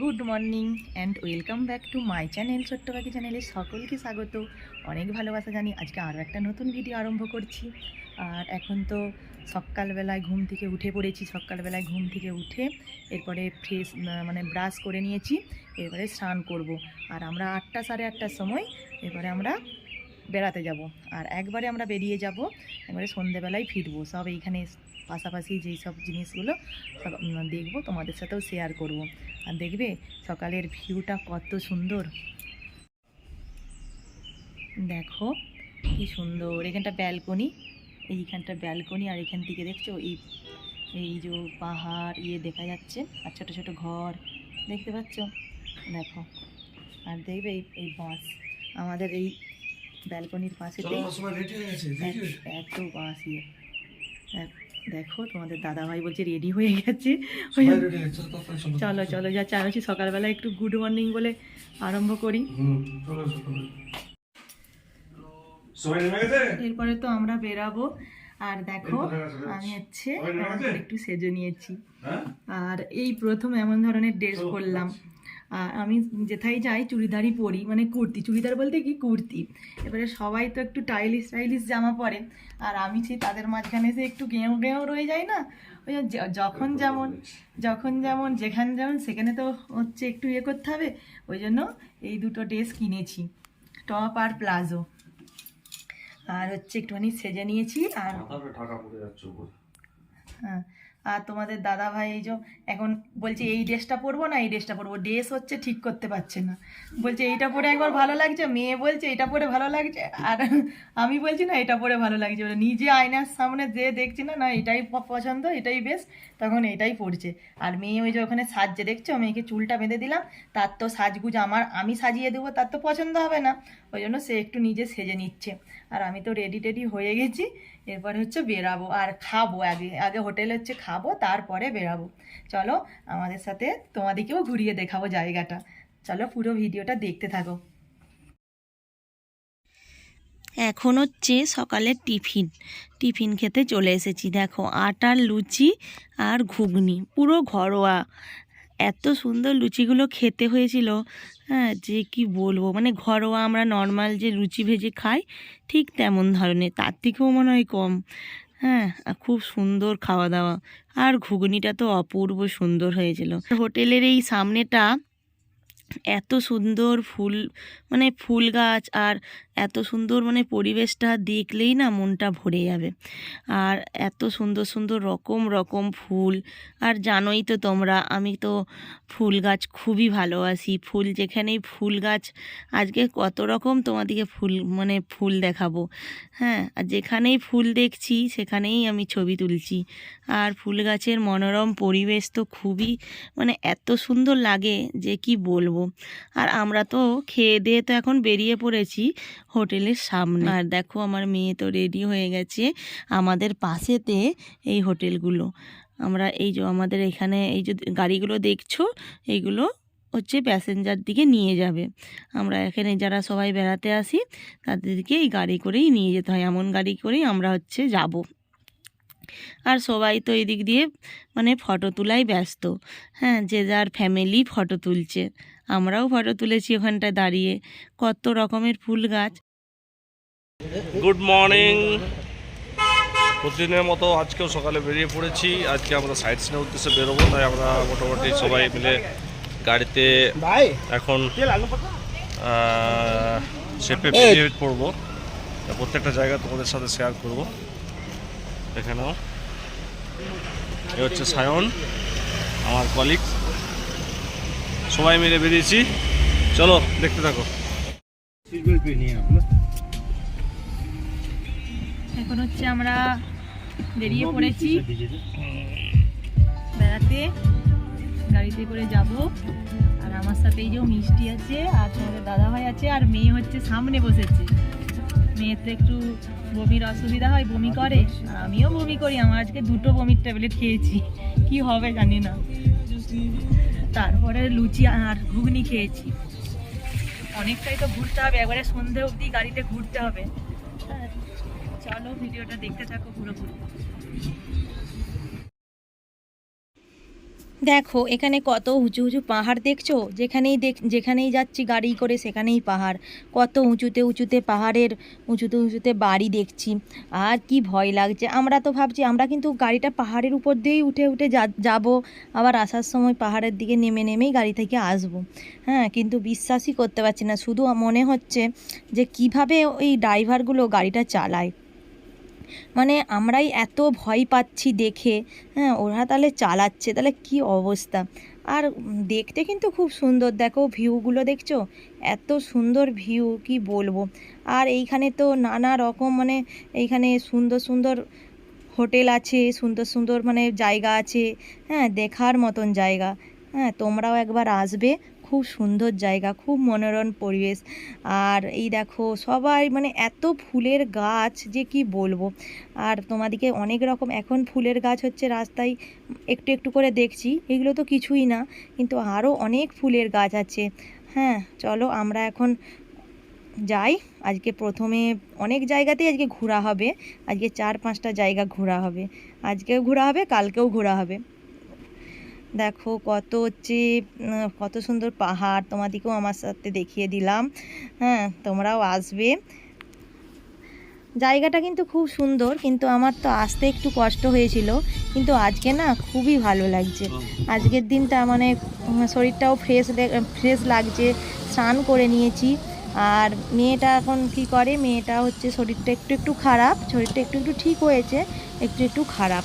Good morning and welcome back to my channel Chhotto Pakhi চ্যানেলে সকলকে স্বাগত। অনেক ভালোবাসা জানি। আজকে আরও একটা নতুন ভিডিও আরম্ভ করছি। আর এখন তো সকালবেলায় ঘুম থেকে উঠে পড়েছি। সকালবেলায় ঘুম থেকে উঠে এরপরে ফ্রেশ মানে ব্রাশ করে নিয়েছি। এরপরে স্নান করব। আর আমরা আটটা সাড়ে আটটার সময় এরপরে আমরা বেড়াতে যাব। আর একবারে আমরা বেরিয়ে যাব একবারে সন্ধেবেলায় ফিরবো। সব এইখানে পাশাপাশি যেই সব জিনিসগুলো সব দেখব, তোমাদের সাথেও শেয়ার করব। আর দেখবে সকালের ভিউটা কত সুন্দর। দেখো কি সুন্দর এখানটা ব্যালকনি এইখানটা ব্যালকনি আর এখান থেকে দেখছ এই এই যে পাহাড় ইয়ে দেখা যাচ্ছে আর ছোটো ছোটো ঘর দেখতে পাচ্ছ? দেখো আর দেখবে এই এই বাঁশ আমাদের এই ব্যালকনির পাশে এত- বাঁশ ইয়ে। দেখ- দেখো তোমাদের দাদা ভাই বলছে রেডি হয়ে গেছে। চলো। চলো যা চাইছি সকালবেলা একটু গুড মর্নিং বলে আরম্ভ করি। এরপরে তো আমরা বেরাবো। আর দেখো আমি হচ্ছে একটু সেজে নিয়েছি। হ্যাঁ? আর এই প্রথম এমন ধরনের ড্রেস করলাম আর আমি যেথায় যাই চুড়িদারই পরি মানে কুর্তি চুড়িদার বলতে কি কুর্তি। এবারে সবাই তো একটু টাইলিশ টাইলিশ জামা পরে আর আমি সেই তাদের মাঝখানে এসে একটু গেঁয়ো গেঁয়ো রয়ে যায় না ওই যখন যেমন যখন যেমন যেখানে যেমন সেখানে তো হচ্ছে একটু ইয়ে করতে হবে ওই জন্য এই দুটো ড্রেস কিনেছি টপ আর প্লাজো। আর হচ্ছে একটুখানি সেজে নিয়েছি আর হ্যাঁ আর তোমাদের দাদা ভাই এই যে এখন বলছে, এই ড্রেসটা পরবো না, এই ড্রেসটা পরবো। ড্রেস হচ্ছে ঠিক করতে পারছে না। বলছে, এইটা পরে একবার ভালো লাগছে? মেয়ে বলছে এটা পরে ভালো লাগছে? আর আমি বলছি, না, এটা পরে ভালো লাগছে। নিজে আয়নার সামনে যে দেখছি না না, এটাই পছন্দ, এটাই বেশ। তখন এটাই পড়ছে আর মেয়ে ওই যে ওখানে সাজছে, দেখছ? মেয়েকে চুলটা বেঁধে দিলাম, তার তো সাজগুজ আমার, আমি সাজিয়ে দেবো, তার তো পছন্দ হবে না। ওই জন্য সে একটু নিজে সেজে নিচ্ছে। আর আমি তো রেডি টেডি হয়ে গেছি। এরপরে হচ্ছে বেরাবো আর খাব আগে আগে হোটেলে হচ্ছে খাব, তারপরে বেরাবো। চলো আমাদের সাথে তোমাদেরকেও ঘুরিয়ে দেখাবো জায়গাটা। চলো পুরো ভিডিওটা দেখতে থাকো। এখন হচ্ছে সকালের টিফিন। টিফিন খেতে চলে এসেছি। দেখো আটার লুচি আর ঘুগনি। পুরো ঘরোয়া। এত সুন্দর লুচিগুলো খেতে হয়েছিল। হ্যাঁ যে কি বলব? মানে ঘরোয়া আমরা নর্মাল যে লুচি ভেজে খাই, ঠিক তেমন ধরনের, তার থেকেও মনে হয় কম। হ্যাঁ খুব সুন্দর খাওয়া দাওয়া আর ঘুগনিটা তো অপূর্ব সুন্দর হয়েছিল। হোটেলের এই সামনেটা এত সুন্দর ফুল মানে ফুল গাছ আর এত সুন্দর মানে পরিবেশটা দেখলেই না মনটা ভরে যাবে। আর এত সুন্দর সুন্দর রকম রকম ফুল। আর জানোই তো তোমরা, আমি তো ফুল গাছ খুবই ভালোবাসি। ফুল যেখানেই ফুল গাছ, আজকে কত রকম তোমাদেরকে ফুল মানে ফুল দেখাবো। হ্যাঁ আর যেখানেই ফুল দেখছি, সেখানেই আমি ছবি তুলছি। আর ফুল গাছের মনোরম পরিবেশ তো খুবই মানে এত সুন্দর লাগে যে কি বলব। আর আমরা তো খেয়ে দিয়ে তো এখন বেরিয়ে পড়েছি। হোটেলের সামনে। আর দেখো আমার মেয়ে তো রেডি হয়ে গেছে আমাদের পাশেতে এই হোটেলগুলো। আমরা এই যে আমাদের এখানে এই যে গাড়িগুলো দেখছ এইগুলো হচ্ছে প্যাসেঞ্জার দিকে নিয়ে যাবে। আমরা এখানে যারা সবাই বেড়াতে আসি, তাদেরকে এই গাড়ি করেই নিয়ে যেতে হয়। এমন গাড়ি করেই আমরা হচ্ছে যাব। আর সবাই তো এদিক দিয়ে মানে ফটো তোলাই ব্যস্ত। হ্যাঁ যে যার ফ্যামিলি ফটো তুলছে। আমরাও ফটো তুলেছি ওখানটায় দাঁড়িয়ে। কত রকমের ফুল গাছ। গুড মর্নিং প্রতিদিনের মতো আজকেও সকালে বেরিয়ে পড়েছি। আজকে আমরা সাইড সিনের উদ্দেশ্যে বেরোবো তাই আমরা মোটামুটি সবাই মিলে গাড়িতে এখন শেপে বেরিয়ে পড়ব। প্রত্যেকটা জায়গা তোমাদের সাথে শেয়ার করব। এখানেও। এ হচ্ছে সায়ন আমার কলিগ সবাই মিলে বেরিয়েছি। চলো দেখতে থাকো। এখন হচ্ছে আমরা বেরিয়ে পড়েছি। বেড়াতে গাড়িতে করে যাব। আর আমার সাথে এই যে মিষ্টি আছে আর তোমাদের দাদা ভাই আছে আর মেয়ে হচ্ছে সামনে বসেছে। মেয়ের তো একটু বমির অসুবিধা হয়, বমি করে। আমিও বমি করি, আমার আজকে দুটো বমির ট্যাবলেট খেয়েছি। কি হবে জানি না। তারপরে লুচি আর ঘুগনি খেয়েছি। অনেকটাই তো ঘুরতে হবে, একবারে সন্ধে অবধি গাড়িতে ঘুরতে হবে। চলো, ভিডিওটা দেখতে থাকো পুরোপুরি। দেখো, এখানে কত উঁচু উঁচু পাহাড় দেখছ? যেখানেই দেখ, যেখানেই যাচ্ছি গাড়ি করে সেখানেই পাহাড়। কত উঁচুতে উঁচুতে পাহাড়ের, উঁচুতে উঁচুতে বাড়ি দেখছি। আর কি ভয় লাগছে। আমরা তো ভাবছি, আমরা কিন্তু গাড়িটা পাহাড়ের উপর দিয়েই উঠে উঠে যাব। আবার আসার সময় পাহাড়ের দিকে নেমে নেমেই গাড়ি থেকে আসব। হ্যাঁ কিন্তু বিশ্বাসই করতে পারছি না। শুধু মনে হচ্ছে যে কীভাবে ওই ড্রাইভারগুলো গাড়িটা চালায়। মানে আমরাই এত ভয় পাচ্ছি দেখে হ্যাঁ ওরা তাহলে চালাচ্ছে, তাহলে কি অবস্থা? আর দেখতে কিন্তু খুব সুন্দর, দেখো ভিউগুলো দেখছ? এত সুন্দর ভিউ, কি বলব? আর এইখানে তো নানা রকম মানে এইখানে সুন্দর সুন্দর হোটেল আছে, সুন্দর সুন্দর মানে জায়গা আছে হ্যাঁ দেখার মতন জায়গা। হ্যাঁ তোমরাও একবার আসবে খুব সুন্দর জায়গা, খুব মনোরম পরিবেশ। আর এই দেখো, সবাই মানে এত ফুলের গাছ, যে কি বলব? আর তোমাদিকে অনেক রকম, এখন ফুলের গাছ হচ্ছে রাস্তায়, একটু একটু করে দেখছি, এগুলো তো কিছুই না, কিন্তু আরও অনেক ফুলের গাছ আছে। হ্যাঁ চলো আমরা এখন যাই, আজকে প্রথমে অনেক জায়গাতেই আজকে ঘোরা হবে, আজকে চার পাঁচটা জায়গা ঘোরা হবে। আজকেও ঘোরা হবে, কালকেও ঘোরা হবে। দেখো কত হচ্ছে কত সুন্দর পাহাড় তোমাদিকেও আমার সাথে দেখিয়ে দিলাম। হ্যাঁ তোমরাও আসবে। জায়গাটা কিন্তু খুব সুন্দর কিন্তু আমার তো আসতে একটু কষ্ট হয়েছিল কিন্তু আজকে না খুবই ভালো লাগছে। আজকের দিনটা মানে শরীরটাও ফ্রেশ ফ্রেশ লাগছে স্নান করে নিয়েছি। আর মেয়েটা এখন কী করে মেয়েটা হচ্ছে শরীরটা একটু একটু খারাপ শরীরটা একটু একটু ঠিক হয়েছে একটু একটু খারাপ।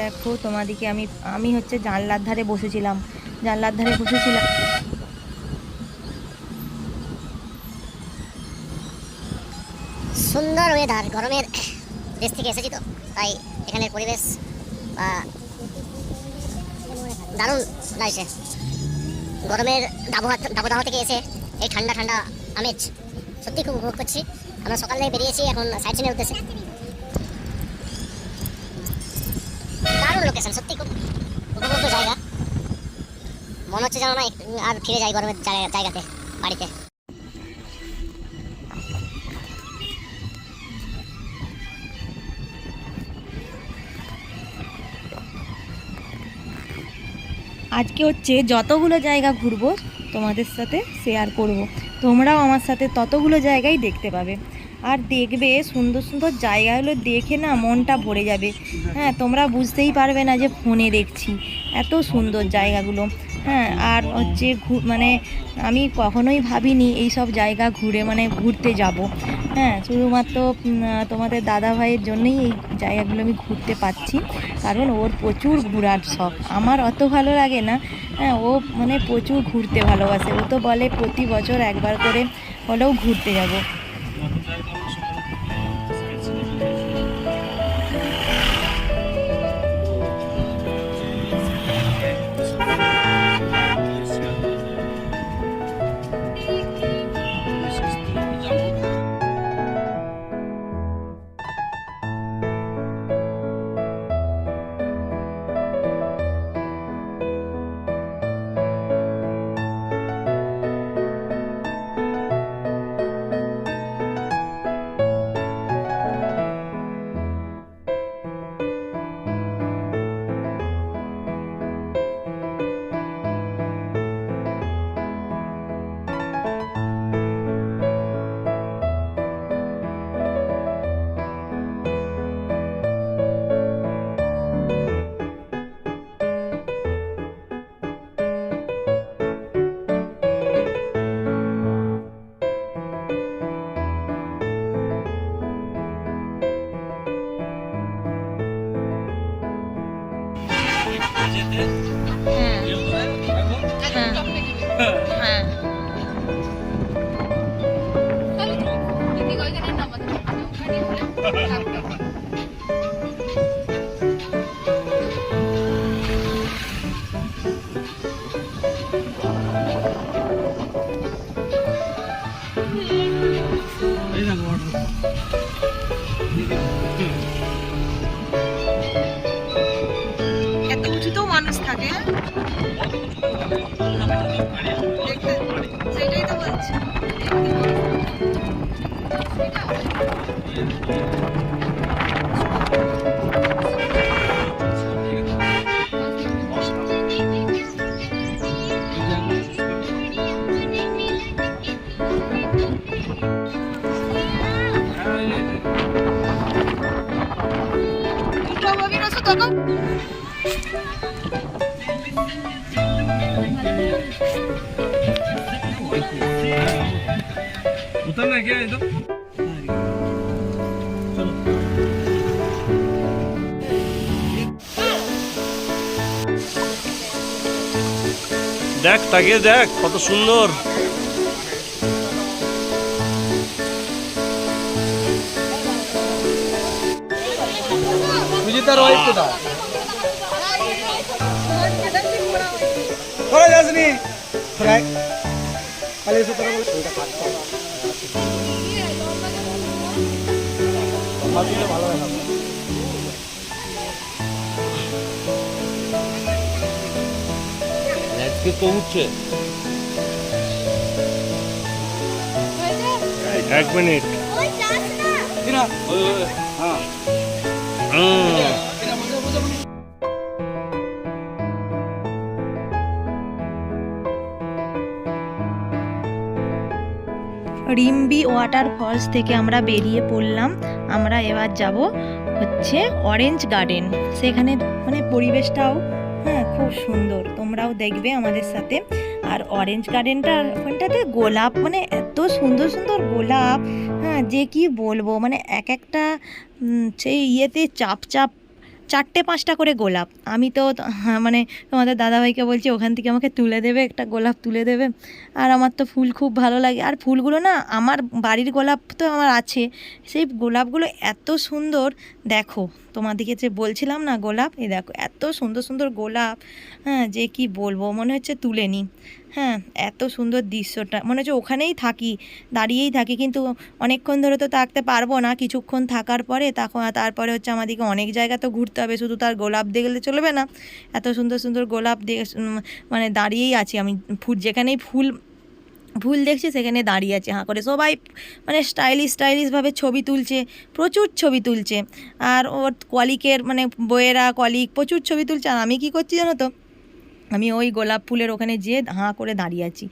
দেখো, তোমাদিকে আমি আমি হচ্ছে জানলার ধারে বসেছিলাম। জানলার ধারে বসেছিলাম। সুন্দর ওয়েদার গরমের দেশ থেকে এসেছি তো, তাই এখানের পরিবেশ, বা দারুণ লাগছে। গরমের দাবহাওয়া দাবদাহ থেকে এসে এই ঠান্ডা ঠান্ডা আমেজ সত্যি খুব উপভোগ করছি। আমরা সকাল থেকে বেরিয়েছি এখন সাইড সিনের উদ্দেশ্যে। লোকেশন সত্যি খুব উপভোগ্য জায়গা। মনে হচ্ছে যেন না আর ফিরে যাই গরমের জায়গা- জায়গাতে, বাড়িতে। আজকে হচ্ছে যতগুলো জায়গা ঘুরবো তোমাদের সাথে শেয়ার করব। তোমরাও আমার সাথে ততগুলো জায়গায় দেখতে পাবে। আর দেখবে, সুন্দর সুন্দর জায়গাগুলো দেখে না মনটা ভরে যাবে। হ্যাঁ তোমরা বুঝতেই পারবে না যে ফোনে দেখছি। এত সুন্দর জায়গাগুলো। হ্যাঁ আর হচ্ছে মানে আমি কখনোই ভাবিনি এই সব জায়গা ঘুরে মানে ঘুরতে যাব। হ্যাঁ শুধুমাত্র তোমাদের দাদা ভাইয়ের জন্যই এই জায়গাগুলো আমি ঘুরতে পাচ্ছি কারণ ওর প্রচুর ঘোরার শখ। আমার অত ভালো লাগে না। হ্যাঁ ও মানে প্রচুর ঘুরতে ভালোবাসে। ও তো বলে প্রতি বছর একবার করে হলেও ঘুরতে যাব। দেখতে সেটাই দেখ তাকে দেখ কত সুন্দর। সুজিতার ওয়াইফ কোথায়? করা যাসনি তাহলে তাহলে সুতরাং ভালো ল্যান্ডস্কেপ তো উঠছে। এক মিনিট। রিম্বি ওয়াটার ফলস থেকে আমরা বেরিয়ে পড়লাম। আমরা এবার যাব হচ্ছে অরেঞ্জ গার্ডেন সেখানে মানে পরিবেশটাও হ্যাঁ খুব সুন্দর। তোমরাও দেখবে আমাদের সাথে। আর অরেঞ্জ গার্ডেনটার ওখানটাতে গোলাপ মানে এত সুন্দর সুন্দর গোলাপ হ্যাঁ যে কি বলব? মানে এক একটা সেই ইয়েতে চাপ চাপ চারটে পাঁচটা করে গোলাপ। আমি তো হ্যাঁ, মানে তোমাদের দাদাভাইকে বলছি ওখান থেকে আমাকে তুলে দেবে একটা গোলাপ তুলে দেবে। আর আমার তো ফুল খুব ভালো লাগে। আর ফুলগুলো না আমার বাড়ির গোলাপ তো আমার আছে। সেই গোলাপগুলো এত সুন্দর দেখো তোমাদেরকে যে বলছিলাম না গোলাপ এই দেখো এত সুন্দর সুন্দর গোলাপ হ্যাঁ যে কি বলব মনে হচ্ছে তুলে নিই হ্যাঁ এত সুন্দর দৃশ্যটা। মনে হচ্ছে ওখানেই থাকি দাঁড়িয়েই থাকি। কিন্তু অনেকক্ষণ ধরে তো থাকতে পারব না। কিছুক্ষণ থাকার পরে তখন তারপরে হচ্ছে আমাদেরকে অনেক জায়গা তো ঘুরতে হবে। শুধু তার গোলাপ দেখলে চলবে না। এত সুন্দর সুন্দর গোলাপ উম, মানে দাঁড়িয়েই আছি আমি। ফুল যেখানেই ফুল ফুল দেখছি সেখানে দাঁড়িয়ে আছে হাঁ করে। সবাই মানে স্টাইলিশ স্টাইলিশভাবে ছবি তুলছে। প্রচুর ছবি তুলছে। আর ওর কলিকের মানে বইয়েরা কলিক প্রচুর ছবি তুলছে। আর আমি কী করছি জানো তো? আমি ওই গোলাপ ফুলের ওখানে যেয়ে হাঁ করে দাঁড়িয়ে আছি।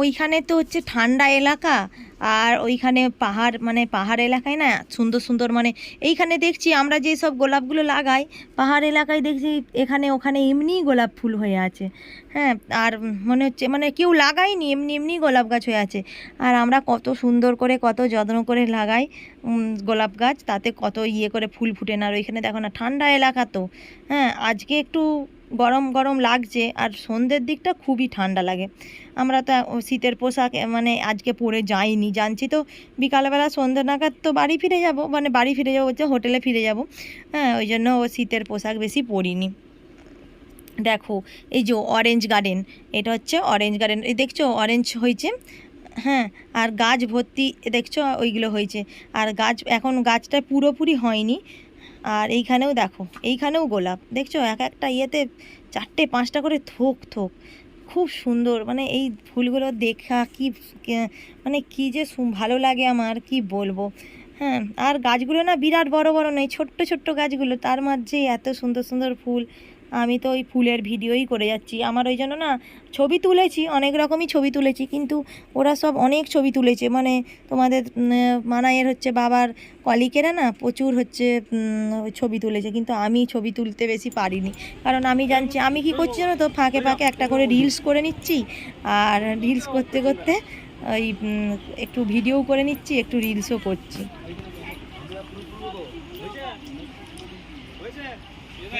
ওইখানে তো হচ্ছে ঠান্ডা এলাকা আর ওইখানে পাহাড় মানে পাহাড় এলাকায় না সুন্দর সুন্দর মানে এইখানে দেখছি আমরা যে সব গোলাপগুলো লাগাই, পাহাড় এলাকায় দেখছি এখানে ওখানে এমনিই গোলাপ ফুল হয়ে আছে। হ্যাঁ আর মনে হচ্ছে মানে কেউ লাগায়নি, এমনি এমনি গোলাপ গাছ হয়ে আছে। আর আমরা কত সুন্দর করে, কত যত্ন করে লাগাই গোলাপ গাছ, তাতে কত ইয়ে করে ফুল ফুটে না। আর ওইখানে দেখো না, ঠান্ডা এলাকা তো। হ্যাঁ আজকে একটু গরম গরম লাগছে আর সন্ধ্যের দিকটা খুবই ঠান্ডা লাগে। আমরা তো শীতের পোশাক মানে আজকে পরে যাইনি, জানছি তো বিকালবেলা সন্ধ্যে নাগাদ তো বাড়ি ফিরে যাব মানে বাড়ি ফিরে যাব হচ্ছে হোটেলে ফিরে যাব। হ্যাঁ ওই জন্য ও শীতের পোশাক বেশি পরিনি। দেখো, এই যে অরেঞ্জ গার্ডেন এটা হচ্ছে অরেঞ্জ গার্ডেন এই দেখছ অরেঞ্জ হয়েছে? হ্যাঁ আর গাছ ভর্তি দেখছ, ওইগুলো হয়েছে। আর গাছ, এখন গাছটা পুরোপুরি হয়নি। আর এইখানেও দেখো, এইখানেও গোলাপ। দেখছ? এক একটা ইয়েতে চারটে, পাঁচটা করে থোক থোক। খুব সুন্দর। মানে এই ফুলগুলো দেখা কি মানে কি যে ভালো লাগে আমার, কি বলব? হ্যাঁ আর গাছগুলো না বিরাট বড় বড় নয়, ছোট্ট ছোট্ট গাছগুলো। তার মাঝে এত সুন্দর সুন্দর ফুল। আমি তো ওই ফুলের ভিডিওই করে যাচ্ছি। আমার ওই জন্য না ছবি তুলেছি, অনেক রকমই ছবি তুলেছি, কিন্তু ওরা সব অনেক ছবি তুলেছে। মানে তোমাদের মানায়ের হচ্ছে বাবার কলিকেরা না প্রচুর হচ্ছে ছবি তুলেছে, কিন্তু আমি ছবি তুলতে বেশি পারিনি। কারণ আমি জানছি, আমি কি করছি জানো তো, ফাঁকে ফাঁকে একটা করে রিলস করে নিচ্ছি, আর রিলস করতে করতে ওই একটু ভিডিও করে নিচ্ছি, একটু রিলসও করছি।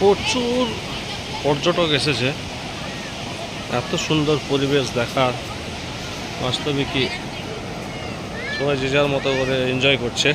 প্রচুর পর্যটক এসেছে। এত সুন্দর পরিবেশ দেখার বাস্তবিকই সবাই যে যার মতো করে এনজয় করছে।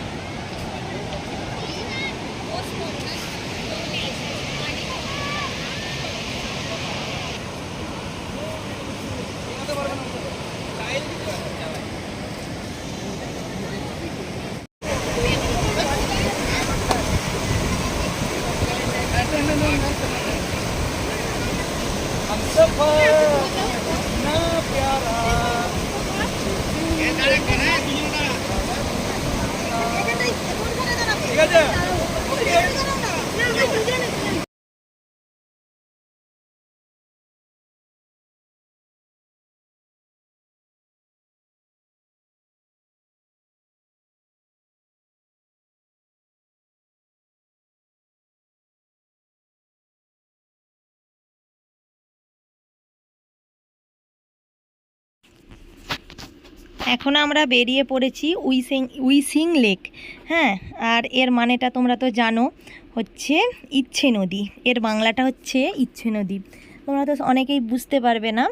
এখন আমরা বেরিয়ে পড়েছি উইসিং উইসিং লেক হ্যাঁ? আর এর মানেটা তোমরা তো জানো, হচ্ছে ইচ্ছে নদী। এর বাংলাটা হচ্ছে ইচ্ছে নদী। তোমরা তো অনেকেই বুঝতে পারবে না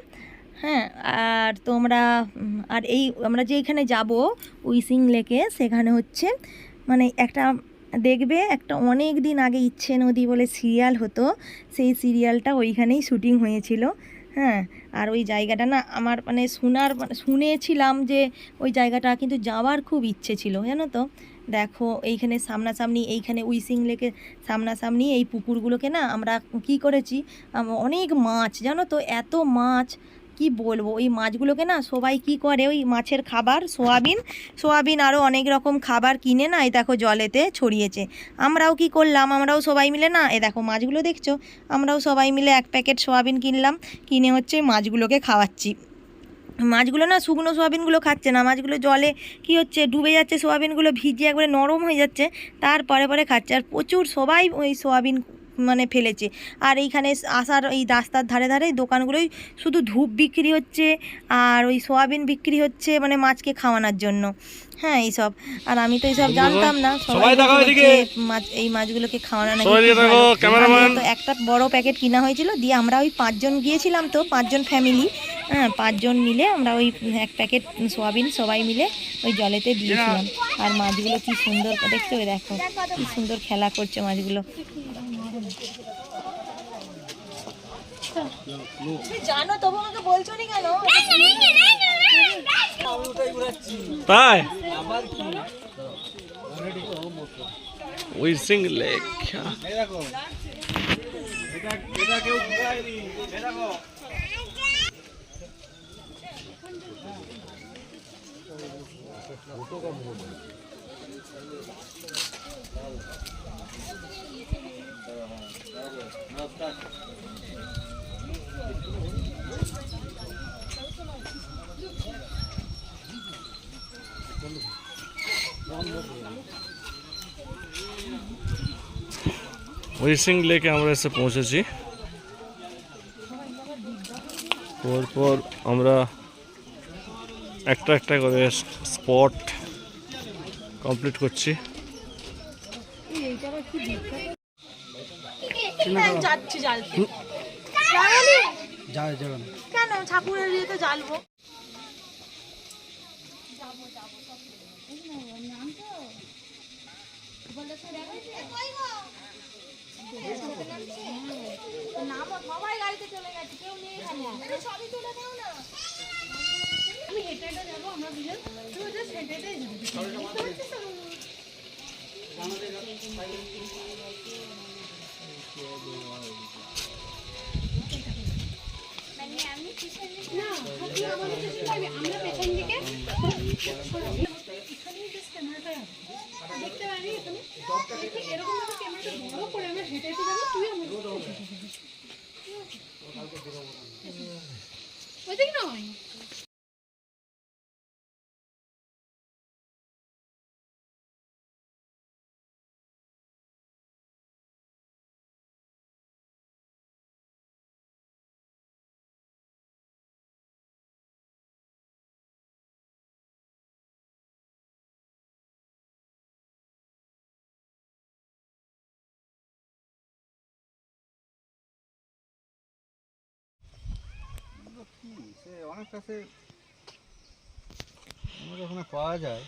হ্যাঁ? আর তোমরা, আর এই আমরা যেখানে যাব উইসিং লেকে, সেখানে হচ্ছে মানে একটা দেখবে একটা অনেক দিন আগে ইচ্ছে নদী বলে সিরিয়াল হতো, সেই সিরিয়ালটা ওইখানেই শুটিং হয়েছিল। হ্যাঁ আর ওই জায়গাটা না আমার মানে শোনার মানে শুনেছিলাম যে ওই জায়গাটা কিন্তু যাওয়ার খুব ইচ্ছে ছিল, জানো তো? দেখো, এইখানে সামনাসামনি, এইখানে উইসিং লেকে সামনাসামনি এই পুকুরগুলোকে না আমরা কি করেছি? অনেক মাছ, জানো তো? এত মাছ কি বলব? ওই মাছগুলোকে না সবাই কি করে? ওই মাছের খাবার, সোয়াবিন সোয়াবিন আরও অনেক রকম খাবার কিনে না, এই দেখো জলেতে ছড়িয়েছে। আমরাও কি করলাম? আমরাও সবাই মিলে না এ দেখো মাছগুলো দেখছ? আমরাও সবাই মিলে এক প্যাকেট সোয়াবিন কিনলাম, কিনে হচ্ছে মাছগুলোকে খাওয়াচ্ছি। মাছগুলো না শুকনো সোয়াবিনগুলো খাচ্ছে না, মাছগুলো জলে কি হচ্ছে, ডুবে যাচ্ছে, সোয়াবিনগুলো ভিজে একবারে নরম হয়ে যাচ্ছে, তারপরে পরে খাচ্ছে। আর প্রচুর সবাই ওই সোয়াবিন মানে ফেলেছে। আর এইখানে আসার এই রাস্তার ধারে ধারে দোকানগুলোই শুধু ধূপ বিক্রি হচ্ছে আর ওই সোয়াবিন বিক্রি হচ্ছে মানে মাছকে খাওয়ানোর জন্য। হ্যাঁ এইসব। আর আমি তো এইসব জানতাম না সবাই দেখো এদিকে। মাছ এই মাছগুলোকে খাওয়ানো নাকি। তো একটা বড় প্যাকেট কিনা হয়েছিল দিয়ে আমরা ওই পাঁচজন গিয়েছিলাম তো পাঁচজন ফ্যামিলি। হ্যাঁ পাঁচজন মিলে আমরা ওই এক প্যাকেট সোয়াবিন সবাই মিলে ওই জলেতে দিয়েছিলাম। আর মাছগুলো কি সুন্দর দেখছ দেখো। কি সুন্দর খেলা করছে মাছগুলো। জানো তবু আমাকে বলছো না কেন? তাই? উইসিং লেক উইসিং লেকে আমরা এসে পৌঁছেছি। পরপর আমরা একটা একটা করে স্পট কমপ্লিট করছি। যাচ্ছি জ্বালতে গাড়িতে চলে গেছে কেউ নেই না আমি হেঁটে হেঁটে যাব আমরা জাস্ট হেঁটে হেঁটে যাবি আমরা পেছন দিকে এখানেই জাস্ট ক্যামেরাটা দেখতে পারি এখানে ঠিক এরকম ভাবে ক্যামেরাটা বড় করে আমরা হেঁটে হেঁটে যাব তুই আমার ওইদিক নয়। কাছে অনেক ওখানে পাওয়া যায়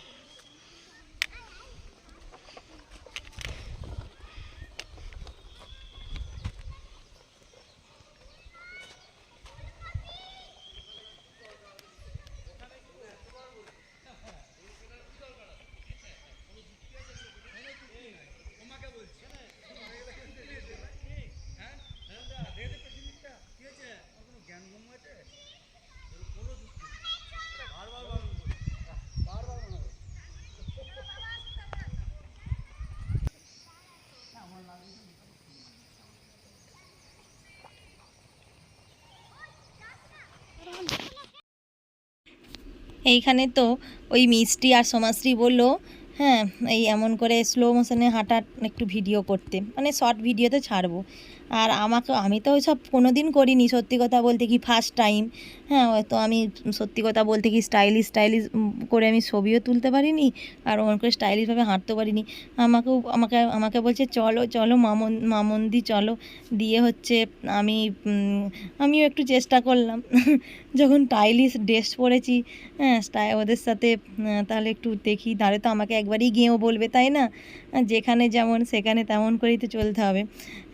এইখানে তো ওই মিষ্টি আর সোমাশ্রী বলল হ্যাঁ এই এমন করে স্লো মোশনে হাঁটার একটু ভিডিও করতে। মানে শর্ট ভিডিওতে ছাড়বো। আর আমাকে, আমি তো ওইসব কোনো দিন করিনি সত্যি কথা বলতে কি ফার্স্ট টাইম হ্যাঁ তো আমি সত্যি কথা বলতে কি স্টাইলিশ স্টাইলিশ করে আমি ছবিও তুলতে পারিনি আর ওরকম করে স্টাইলিশভাবে হাঁটতে পারিনি। আমাকেও আমাকে আমাকে বলছে, চলো চলো মামন, মামন্দি, চলো। দিয়ে হচ্ছে আমি আমিও একটু চেষ্টা করলাম। যখন স্টাইলিশ ড্রেস পরেছি হ্যাঁ ওদের সাথে তাহলে একটু দেখি। তাহলে তো আমাকে একবারই গিয়েও বলবে, তাই না? যেখানে যেমন সেখানে তেমন করেই তো চলতে হবে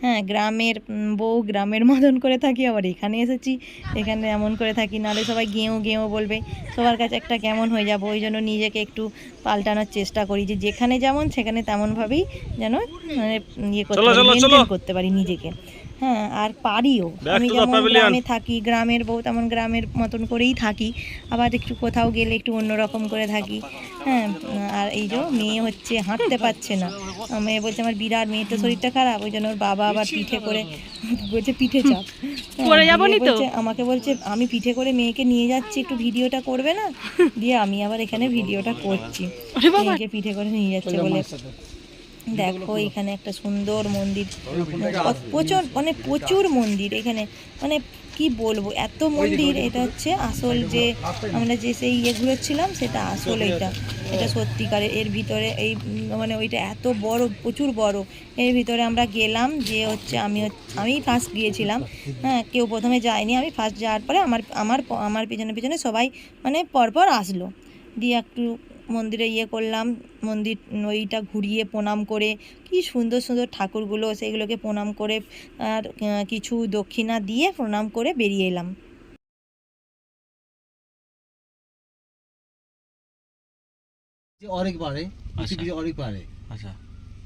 হ্যাঁ গ্রামের বউ গ্রামের মতন করে থাকি আবার এখানে এসেছি এখানে এমন করে থাকি নাহলে সবাই গেঁও গেঁও বলবে সবার কাছে একটা কেমন হয়ে যাব ওই জন্য নিজেকে একটু পাল্টানোর চেষ্টা করি যে যেখানে যেমন সেখানে তেমনভাবেই যেন মানে ইয়ে করতে। করতে পারি নিজেকে হ্যাঁ আর পারিও। আমি যেমন গ্রামে থাকি গ্রামের বউ তেমন গ্রামের মতন করেই থাকি। আবার একটু কোথাও গেলে একটু অন্যরকম করে থাকি। হ্যাঁ আর এই যে মেয়ে হচ্ছে হাঁটতে পারছে না। মেয়ে বলছে আমার বিরাট মেয়ের তো শরীরটা খারাপ। ওই জন্য ওর বাবা আবার পিঠে করে বলছে পিঠে চাপ। হ্যাঁ, যাবনি তো? বলছে- আমাকে বলছে আমি পিঠে করে মেয়েকে নিয়ে যাচ্ছি একটু ভিডিওটা করবে না? দিয়ে আমি আবার এখানে ভিডিওটা করছি। মেয়েকে পিঠে করে নিয়ে যাচ্ছে বলে। দেখো এখানে একটা সুন্দর মন্দির। প্রচুর মানে প্রচুর মন্দির এখানে। মানে কি বলব এত মন্দির এটা হচ্ছে আসল যে আমরা যে সেই ইয়ে ঘুরেছিলাম সেটা আসল এটা। এটা সত্যিকারের এর ভিতরে এই মানে ওইটা এত বড় প্রচুর বড়। এর ভিতরে আমরা গেলাম যে হচ্ছে আমি আমি ফার্স্ট গিয়েছিলাম। হ্যাঁ কেউ প্রথমে যায়নি। আমি ফার্স্ট যাওয়ার পরে আমার আমার আমার পিছনে পিছনে সবাই মানে পরপর আসলো। দিয়ে একটু মন্দিরে ইয়ে করলাম মন্দির ওইটা ঘুরিয়ে প্রণাম করে কি সুন্দর সুন্দর ঠাকুরগুলো সেইগুলোকে প্রণাম করে আর আহ, কিছু দক্ষিণা দিয়ে প্রণাম করে বেরিয়ে এলাম ये और एक पार है उसके अच्छा। पीछे और एक पार है আচ্ছা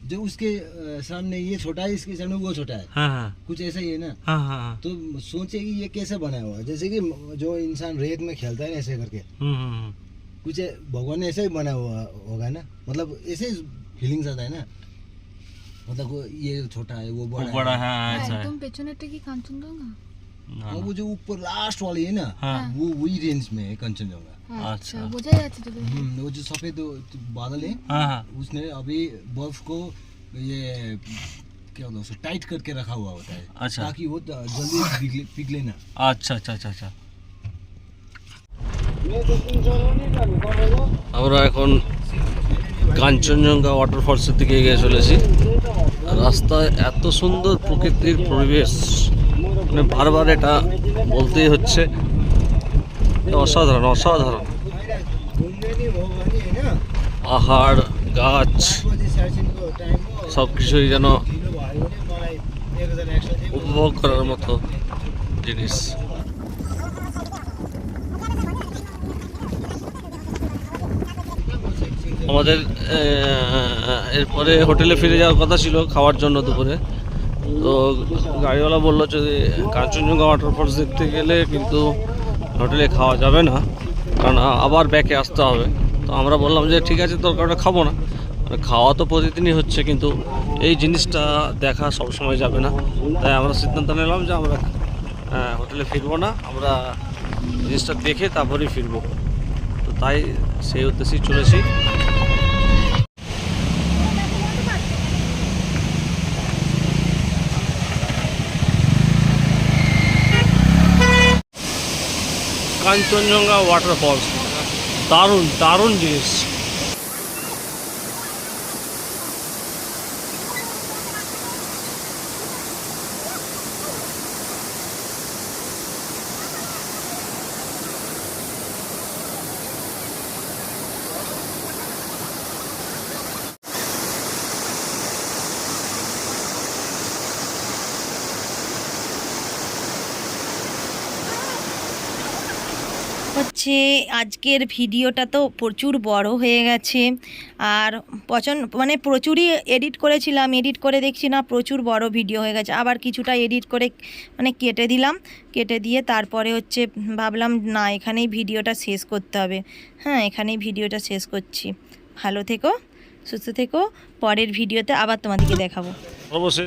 जो उसके अ, सामने ये छोटा है इसके सामने वो छोटा है হ্যাঁ হ্যাঁ कुछ ऐसा ही है ना হ্যাঁ হ্যাঁ হ্যাঁ तो सोचे कि ये कैसे बनाया हुआ है जैसे कि जो इंसान रेत में खेलता है ना ऐसे करके হুম হুম হুম। कुछ ऐ- भगवान ने ऐसे ही बनाया हुआ होगा ना मतलब ऐसे फीलिंग्स आता है ना मतलब वो ये छोटा है वो ও बड़ा বড় है হ্যাঁ ऐसा है একদম পেছনেরটা কি কাঞ্চনজঙ্ঘা না, और না। वो जो ऊपर लास्ट वाली है ना हाँ। वो वही रेंज में है कंचनजंगा अच्छा। আচ্ছা বোঝাই যাচ্ছে তো দেখে। हम्म, वो जो सफेद बादल है हाँ हाँ उसने अभी बर्फ को ये क्या होता है उसे टाइट करके रखा हुआ होता है अच्छा। ताकि वो जल्दी पिघले पिघले ना আচ্ছা আচ্ছা আচ্ছা আচ্ছা আমরা এখন কাঞ্চনজঙ্ঘা ওয়াটারফলসের দিকে এগিয়ে চলেছি। রাস্তায় এত সুন্দর প্রকৃতির পরিবেশ মানে বারবার এটা বলতেই হচ্ছে। অসাধারণ অসাধারণ। পাহাড়, গাছ সব কিছুই যেন উপভোগ করার মতো জিনিস। আমাদের এরপরে হোটেলে ফিরে যাওয়ার কথা ছিল খাওয়ার জন্য দুপুরে। তো গাড়িওয়ালা বলল যদি কাঞ্চনজঙ্ঘা ওয়াটারফলস দেখতে গেলে কিন্তু হোটেলে খাওয়া যাবে না। কারণ আবার ব্যাকে আসতে হবে। তো আমরা বললাম যে, ঠিক আছে দরকার ওটা খাব না। মানে খাওয়া তো প্রতিদিনই হচ্ছে, কিন্তু এই জিনিসটা দেখা সবসময় যাবে না। তাই আমরা সিদ্ধান্ত নিলাম যে আমরা হোটেলে ফিরবো না। আমরা জিনিসটা দেখে তারপরেই ফিরবো। তো তাই সেই উদ্দেশ্যেই চলেছি। কাঞ্চনজঙ্ঘা ওয়াটারফলস দারুণ দারুণ জিনিস। হচ্ছে, আজকের ভিডিওটা তো প্রচুর বড় হয়ে গেছে। আর পছন্দ মানে প্রচুরই এডিট করেছিলাম, এডিট করে দেখছি না, প্রচুর বড় ভিডিও হয়ে গেছে। আবার কিছুটা এডিট করে মানে কেটে দিলাম। কেটে দিয়ে তারপরে হচ্ছে, ভাবলাম, না, এখানেই ভিডিওটা শেষ করতে হবে। হ্যাঁ এখানেই ভিডিওটা শেষ করছি। ভালো থেকো, সুস্থ থেকো। পরের ভিডিওতে আবার তোমাদেরকে দেখাবো। অবশ্যই।